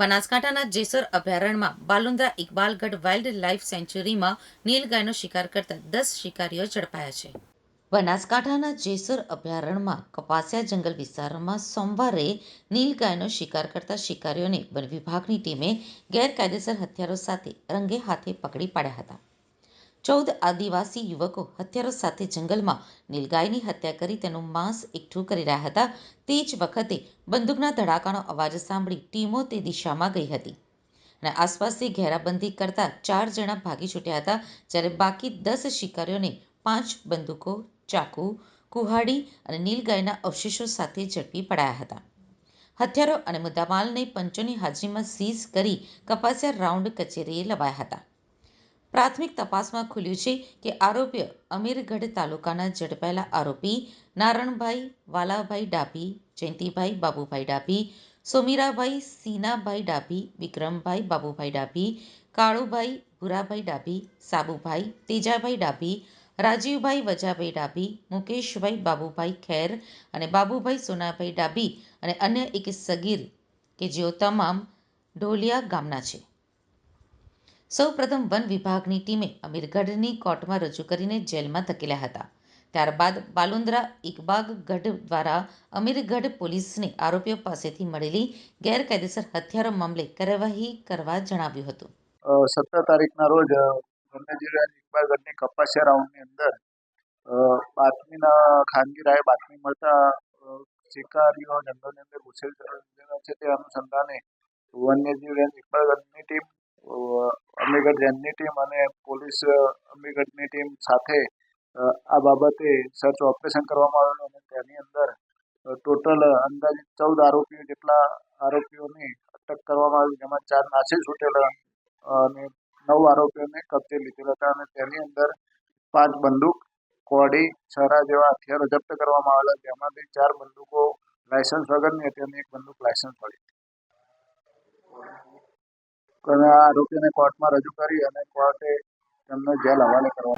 બનાસકાંઠાના જેસર અભયારણ્યમાં Balundra Iqbalgadh wild life સેન્ચ્યુરીમાં નીલગાયનો શિકાર કરતા દસ શિકારીઓ ઝડપાયા છે. બનાસકાંઠાના જેસર અભયારણ્યમાં કપાસિયા જંગલ વિસ્તારમાં સોમવારે નીલગાયનો શિકાર કરતા શિકારીઓને વન વિભાગની ટીમે ગેરકાયદેસર હથિયારો સાથે રંગે હાથે પકડી પાડ્યા હતા. ચૌદ આદિવાસી યુવકો હથિયારો સાથે જંગલમાં નીલગાયની હત્યા કરી તેનું માંસ એકઠું કરી રહ્યા હતા. તે જ વખતે બંદૂકના ધડાકાનો અવાજ સાંભળી ટીમો તે દિશામાં ગઈ હતી અને આસપાસથી ઘેરાબંધી કરતા ચાર જણા ભાગી છૂટ્યા હતા, જ્યારે બાકી દસ શિકારીઓને પાંચ બંદૂકો, ચાકુ, કુહાડી અને નીલગાયના અવશેષો સાથે ઝડપી પડાયા હતા. હથિયારો અને મુદ્દામાલને પંચોની હાજરીમાં સીઝ કરી કપાસિયા રાઉન્ડ કચેરીએ લવાયા હતા. પ્રાથમિક તપાસમાં ખુલ્યું છે કે આરોપીઓ અમીરગઢ તાલુકાના ઝડપાયેલા આરોપી નારણભાઈ, વાલાભાઈ ડાભી, જયંતિભાઈ, બાબુભાઈ ડાભી, સોમીરાભાઈ, સીનાભાઈ ડાભી, વિક્રમભાઈ, બાબુભાઈ ડાભી, કાળુભાઈ, ભૂરાભાઈ ડાભી, સાબુભાઈ, તેજાભાઈ ડાભી, રાજીવભાઈ વજાભાઈ ડાભી, મુકેશભાઈ, બાબુભાઈ ખેર અને બાબુભાઈ સોનાભાઈ ડાભી અને અન્ય એક સગીર કે જેઓ તમામ ઢોલિયા ગામના છે. સૌપ્રથમ વન વિભાગની ટીમે અમીરગઢની કોર્ટમાં રજૂ કરીને જેલમાં ધકેલ્યા હતા. ત્યારબાદ બાલુંદ્રા ઇકબાગગઢ દ્વારા અમીરગઢ પોલીસને આરોપીઓ પાસેથી મળેલી ગેરકાયદેસર હથિયારો મામલે કાર્યવાહી કરવા જણાવ્યું હતું. સત્તર તારીખના રોજ વન્યજીવ ઇકબાલગઢની કપાસિયા રાઉન્ડની અંદર બાતમીના ખાનગી રાય બાતમી મળતા શિકારીઓ જંગલની અંદર ઘૂસેલ છે તે અનુસંધાને વન્યજીવ રેન્જ ઇકબાલગઢની ટીમ અ, અમીરગઢ રેન્જની ટીમ અને પોલીસ અમીગઢની ટીમ સાથે આ બાબતે સર્ચ ઓપરેશન કરવામાં આવેલું અને તેની અંદર ટોટલ અંદાજે ચૌદ આરોપીઓ જેટલા આરોપીઓની અટક કરવામાં આવી જેમાં ચાર નાસી છૂટેલા અને નવ આરોપીઓને કબજે લીધેલા હતા અને તેની અંદર પાંચ બંદૂક કોડી છરા જેવા હથિયારો જપ્ત કરવામાં આવેલા જેમાંથી ચાર બંદૂકો લાયસન્સ વગરની હતી અને એક બંદૂક લાયસન્સ વાળી હતી અને આ આરોપીઓને કોર્ટમાં રજૂ કરી અને કોર્ટે તેમને જેલ હવાલે કરવા